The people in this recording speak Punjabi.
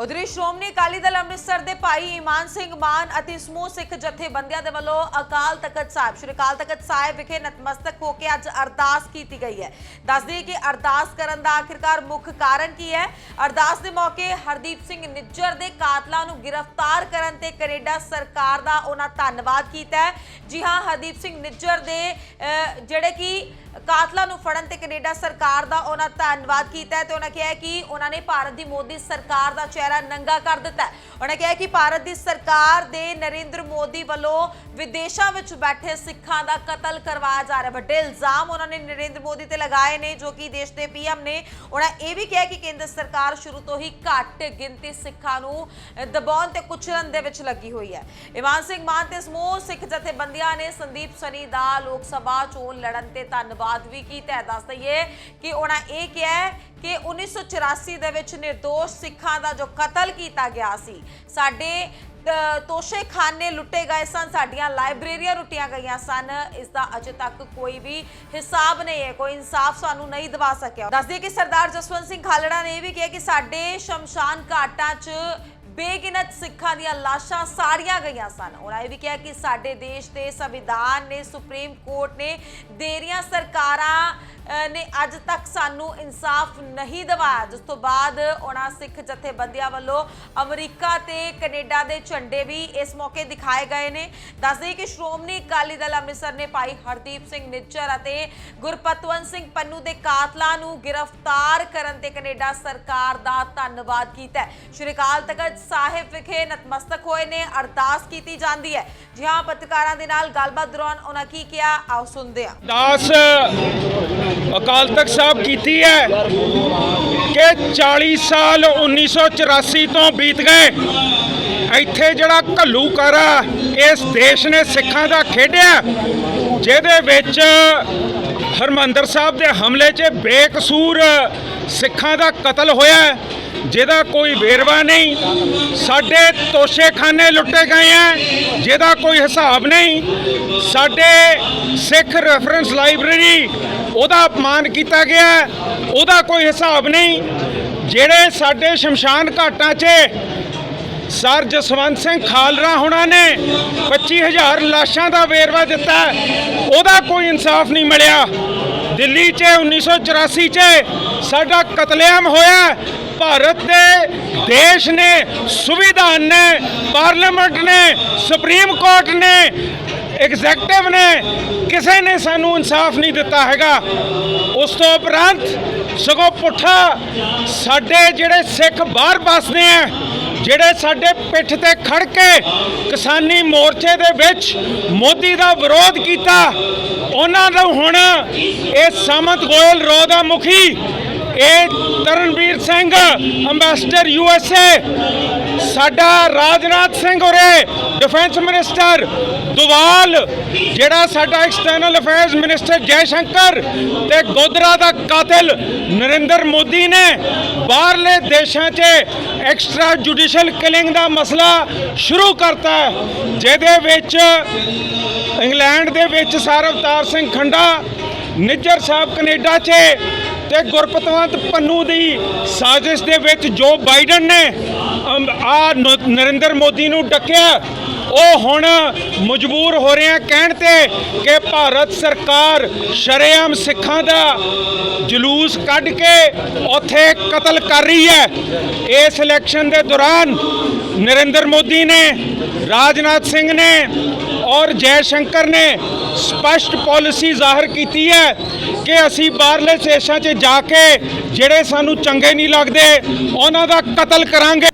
ਉਧਰੀ ਸ਼੍ਰੋਮਣੀ ਅਕਾਲੀ ਦਲ ਅੰਮ੍ਰਿਤਸਰ ਦੇ ਭਾਈ ਇਮਾਨ ਸਿੰਘ ਮਾਨ ਅਤੇ ਸਮੂਹ ਸਿੱਖ ਜਥੇਬੰਦੀਆਂ ਦੇ ਵੱਲੋਂ ਅਕਾਲ ਤਖਤ ਸਾਹਿਬ, ਸ਼੍ਰੀ ਅਕਾਲ ਤਖਤ ਸਾਹਿਬ ਵਿਖੇ ਨਤਮਸਤਕ ਹੋ ਕੇ ਅੱਜ ਅਰਦਾਸ ਕੀਤੀ ਗਈ ਹੈ। ਦੱਸਦੀ ਕਿ ਅਰਦਾਸ ਕਰਨ ਦਾ ਆਖਿਰਕਾਰ ਮੁੱਖ ਕਾਰਨ ਕੀ ਹੈ? ਅਰਦਾਸ ਦੇ ਮੌਕੇ ਹਰਦੀਪ ਸਿੰਘ ਨਿੱਜਰ ਦੇ ਕਾਤਲਾਂ ਨੂੰ ਗ੍ਰਿਫਤਾਰ ਕਰਨ ਤੇ ਕੈਨੇਡਾ ਸਰਕਾਰ ਦਾ ਉਹਨਾਂ ਧੰਨਵਾਦ ਕੀਤਾ ਹੈ। ਜੀ ਹਾਂ, ਹਰਦੀਪ ਸਿੰਘ ਨਿੱਜਰ ਦੇ ਜਿਹੜੇ ਕਿ ਕਾਤਲਾਂ ਨੂੰ ਫੜਨ ਤੇ ਕੈਨੇਡਾ ਸਰਕਾਰ ਦਾ ਉਹਨਾਂ ਧੰਨਵਾਦ ਕੀਤਾ ਹੈ ਤੇ ਉਹਨਾਂ ਕਿਹਾ ਕਿ ਉਹਨਾਂ ਨੇ ਭਾਰਤ ਦੀ ਮੋਦੀ ਸਰਕਾਰ ਦਾ ਚਿਹਰਾ ਨੰਗਾ ਕਰ ਦਿੱਤਾ ਹੈ। ਕਿਹਾ ਕਿ ਭਾਰਤ ਦੀ ਸਰਕਾਰ ਦੇ ਨਰਿੰਦਰ ਮੋਦੀ ਵੱਲੋਂ ਵਿਦੇਸ਼ਾਂ ਵਿੱਚ ਬੈਠੇ ਸਿੱਖਾਂ ਦਾ ਕਤਲ ਕਰਵਾਇਆ ਜਾ ਰਿਹਾ। ਵੱਡੇ ਇਲਜ਼ਾਮ ਉਹਨਾਂ ਨੇ ਨਰਿੰਦਰ ਮੋਦੀ ਤੇ ਲਗਾਏ ਨੇ, ਜੋ ਕਿ ਦੇਸ਼ ਦੇ ਪੀਐਮ ਨੇ। ਉਹਨਾਂ ਇਹ ਵੀ ਕਿਹਾ ਕਿ ਕੇਂਦਰ ਸਰਕਾਰ ਸ਼ੁਰੂ ਤੋਂ ਹੀ ਘੱਟ ਗਿਣਤੀ ਸਿੱਖਾਂ ਨੂੰ ਦਬਾਉਣ ਤੇ ਕੁਚਲਣ ਦੇ ਵਿੱਚ ਲੱਗੀ ਹੋਈ ਹੈ। ਇਮਾਨ ਸਿੰਘ ਮਾਨ ਤੇ ਸਮੂਹ ਸਿੱਖ ਜਥੇਬੰਦੀਆਂ ਨੇ ਸੰਦੀਪ ਸਨੀ ਦਾ ਲੋਕ ਸਭਾ ਚੋਣ ਲੜਨ ਤੇ ਧੰਨਵਾਦ ਵੀ ਕੀਤਾ ਦੱਸ ਦਈਏ ਕਿ ਉਹਨਾਂ ਇਹ ਕਿਹਾ ਕਿ 1984 ਦੇ ਵਿੱਚ નિર્ਦੋਸ਼ ਸਿੱਖਾਂ ਦਾ ਜੋ ਕਤਲ ਕੀਤਾ ਗਿਆ ਸੀ, ਸਾਡੇ ਤੋਸ਼ੇਖਾਨੇ ਲੁੱਟੇ ਗਏ ਸਨ, ਸਾਡੀਆਂ ਲਾਇਬ੍ਰੇਰੀਆਂ ਲੁੱਟੀਆਂ ਗਈਆਂ ਸਨ, ਇਸ ਦਾ ਅਜੇ ਤੱਕ ਕੋਈ ਵੀ ਹਿਸਾਬ ਨਹੀਂ ਹੈ, ਕੋਈ ਇਨਸਾਫ ਸਾਨੂੰ ਨਹੀਂ ਦਿਵਾ ਸਕਿਆ। ਦੱਸਦੇ ਕਿ ਸਰਦਾਰ ਜਸਵੰਤ ਸਿੰਘ ਖਾਲੜਾ ਨੇ ਇਹ ਵੀ ਕਿਹਾ ਕਿ ਸਾਡੇ ਸ਼ਮਸ਼ਾਨ ਘਾਟਾਂ 'ਚ ਬੇਗਿਨਤ ਸਿੱਖਾਂ ਦੀਆਂ ਲਾਸ਼ਾਂ ਸਾੜੀਆਂ ਗਈਆਂ ਸਨ। ਉਹਨਾਂ ਇਹ ਵੀ ਕਿਹਾ ਕਿ ਸਾਡੇ ਦੇਸ਼ ਦੇ ਸੰਵਿਧਾਨ ਨੇ, ਸੁਪਰੀਮ ਕੋਰਟ ਨੇ ਦੇਰੀਆਂ ਸਰਕਾਰਾਂ ਨੇ ਅੱਜ ਤੱਕ ਸਾਨੂੰ ਇਨਸਾਫ ਨਹੀਂ ਦਿਵਾਇਆ। ਜਿਸ ਤੋਂ ਬਾਅਦ ਉਹਨਾਂ ਸਿੱਖ ਜਥੇਬੰਦੀਆਂ ਵੱਲੋਂ ਅਮਰੀਕਾ ਤੇ ਕੈਨੇਡਾ ਦੇ ਝੰਡੇ ਵੀ ਇਸ ਮੌਕੇ ਦਿਖਾਏ ਗਏ ਨੇ। ਦੱਸਦੇ ਕਿ ਸ਼੍ਰੋਮਣੀ ਅਕਾਲੀ ਦਲ ਅੰਮ੍ਰਿਤਸਰ ਨੇ ਭਾਈ ਹਰਦੀਪ ਸਿੰਘ ਨਿੱਜਰ ਅਤੇ ਗੁਰਪਤਵੰਤ ਸਿੰਘ ਪੰਨੂ ਦੇ ਕਾਤਲਾਂ ਨੂੰ ਗ੍ਰਿਫਤਾਰ ਕਰਨ ਤੇ ਕੈਨੇਡਾ ਸਰਕਾਰ ਦਾ ਧੰਨਵਾਦ ਕੀਤਾ ਹੈ। ਸ਼੍ਰੀ ਅਕਾਲ ਤਖਤ ਸਾਹਿਬ ਵਿਖੇ ਨਤਮਸਤਕ ਹੋਏ ਨੇ, ਅਰਦਾਸ ਕੀਤੀ ਜਾਂਦੀ ਹੈ। ਜੀ ਪੱਤਰਕਾਰਾਂ ਦੇ ਨਾਲ ਗੱਲਬਾਤ ਦੌਰਾਨ ਉਹਨਾਂ ਕੀ ਕਿਹਾ, ਆਓ ਸੁਣਦੇ ਹਾਂ। ਦਾਸ ਅਕਾਲ ਤਖਤ ਸਾਹਿਬ ਕੀਤੀ ਹੈ ਕਿ 40 ਸਾਲ 1984 ਤੋਂ ਬੀਤ ਗਏ। ਇੱਥੇ ਜਿਹੜਾ ਘੱਲੂਕਾਰਾ ਇਸ ਦੇਸ਼ ਨੇ ਸਿੱਖਾਂ ਦਾ ਖੇਡਿਆ, ਜਿਹਦੇ ਵਿੱਚ ਹਰਮੰਦਰ ਸਾਹਿਬ ਦੇ ਹਮਲੇ 'ਚ ਬੇਕਸੂਰ ਸਿੱਖਾਂ ਦਾ ਕਤਲ ਹੋਇਆ ਜਿਹਦਾ ਕੋਈ ਵੇਰਵਾ ਨਹੀਂ, ਸਾਡੇ ਤੋਸ਼ੇਖਾਨੇ ਲੁੱਟੇ ਗਏ ਆ, ਜਿਹਦਾ ਕੋਈ ਹਿਸਾਬ ਨਹੀਂ, ਸਾਡੇ ਸਿੱਖ ਰੈਫਰੈਂਸ ਲਾਇਬ੍ਰੇਰੀ ਉਹਦਾ ਅਪਮਾਨ ਕੀਤਾ ਗਿਆ, ਉਹਦਾ ਕੋਈ ਹਿਸਾਬ ਨਹੀਂ। ਜਿਹੜੇ ਸਾਡੇ ਸ਼ਮਸ਼ਾਨ ਘਾਟਾਂ 'ਚ ਸਰ ਜਸਵੰਤ ਸਿੰਘ ਖਾਲਰਾ ਹੁਣਾਂ ਨੇ 25000 ਲਾਸ਼ਾਂ ਦਾ ਵੇਰਵਾ ਦਿੱਤਾ, ਉਹਦਾ ਕੋਈ ਇਨਸਾਫ ਨਹੀਂ ਮਿਲਿਆ। ਦਿੱਲੀ 'ਚ 1984 'ਚ ਸਾਡਾ ਕਤਲੇਆਮ ਹੋਇਆ ਭਾਰਤ ਦੇ ਦੇਸ਼ ਨੇ ਸੰਵਿਧਾਨ ਨੇ, ਪਾਰਲੀਮੈਂਟ ਨੇ, ਸੁਪਰੀਮ ਕੋਰਟ ਨੇ ਐਗਜ਼ੈਕਟਿਵ ਨੇ, ਕਿਸੇ ਨੇ ਸਾਨੂੰ ਇਨਸਾਫ ਨਹੀਂ ਦਿੱਤਾ ਹੈਗਾ। ਉਸ ਤੋਂ ਉਪਰੰਤ ਸਗੋਂ ਪੁੱਠਾ ਸਾਡੇ ਜਿਹੜੇ ਸਿੱਖ ਬਾਹਰ ਵੱਸਦੇ ਆ, ਜਿਹੜੇ ਸਾਡੇ ਪਿੱਠ ਤੇ ਖੜ ਕੇ ਕਿਸਾਨੀ ਮੋਰਚੇ ਦੇ ਵਿੱਚ ਮੋਦੀ ਦਾ ਵਿਰੋਧ ਕੀਤਾ, ਉਹਨਾਂ ਨੂੰ ਹੁਣ ਇਹ ਸਾਮੰਤ ਗੋਇਲ ਰੋ ਦਾ ਮੁਖੀ ਇਹ Taranvir Singh ambassador U S A ਸਾਡਾ ਰਾਜਨਾਥ ਸਿੰਘ ਹੋਰੇ ਡਿਫੈਂਸ ਮਿਨਿਸਟਰ ਦੁਵਾਲ, ਜਿਹੜਾ ਸਾਡਾ external affairs minister Jai Shankar ਤੇ ਗੋਦਰਾ ਦਾ ਕਾਤਲ ਨਰਿੰਦਰ ਮੋਦੀ ਨੇ, ਬਾਹਰਲੇ ਦੇਸ਼ਾਂ 'ਚ ਐਕਸਟਰਾ ਜੁਡੀਸ਼ੀਅਲ ਕਿਲਿੰਗ ਦਾ ਮਸਲਾ ਸ਼ੁਰੂ ਕਰਤਾ ਜਿਹਦੇ ਵਿੱਚ ਇੰਗਲੈਂਡ ਦੇ ਵਿੱਚ ਸਰ ਅਵਤਾਰ ਸਿੰਘ ਖੰਡਾ, ਨਿੱਜਰ ਸਾਹਿਬ ਕੈਨੇਡਾ 'ਚ ਤੇ ਗੁਰਪਤਵੰਤ ਪੰਨੂ ਦੀ ਸਾਜ਼ਿਸ਼ ਦੇ ਵਿੱਚ ਜੋ ਬਾਈਡਨ ਨੇ ਆ ਨਰਿੰਦਰ ਮੋਦੀ ਨੂੰ ਡੱਕਿਆ, ਉਹ ਹੁਣ ਮਜਬੂਰ ਹੋ ਰਹੇ ਆ ਕਹਿਣ ਤੇ ਕਿ ਭਾਰਤ ਸਰਕਾਰ ਸ਼ਰੇਆਮ ਸਿੱਖਾਂ ਦਾ ਜਲੂਸ ਕੱਢ ਕੇ ਉੱਥੇ ਕਤਲ ਕਰ ਰਹੀ ਹੈ। ਇਸ ਇਲੈਕਸ਼ਨ ਦੇ ਦੌਰਾਨ ਨਰਿੰਦਰ ਮੋਦੀ ਨੇ, ਰਾਜਨਾਥ ਸਿੰਘ ਨੇ ਔਰ ਜੈ ਸ਼ੰਕਰ ਨੇ ਸਪਸ਼ਟ ਪਾਲਿਸੀ ਜ਼ਾਹਰ ਕੀਤੀ ਹੈ ਕਿ ਅਸੀਂ ਬਾਹਰਲੇ ਦੇਸ਼ਾਂ 'ਚ ਜਾ ਕੇ ਜਿਹੜੇ ਸਾਨੂੰ ਚੰਗੇ ਨਹੀਂ ਲੱਗਦੇ, ਉਹਨਾਂ ਦਾ ਕਤਲ ਕਰਾਂਗੇ।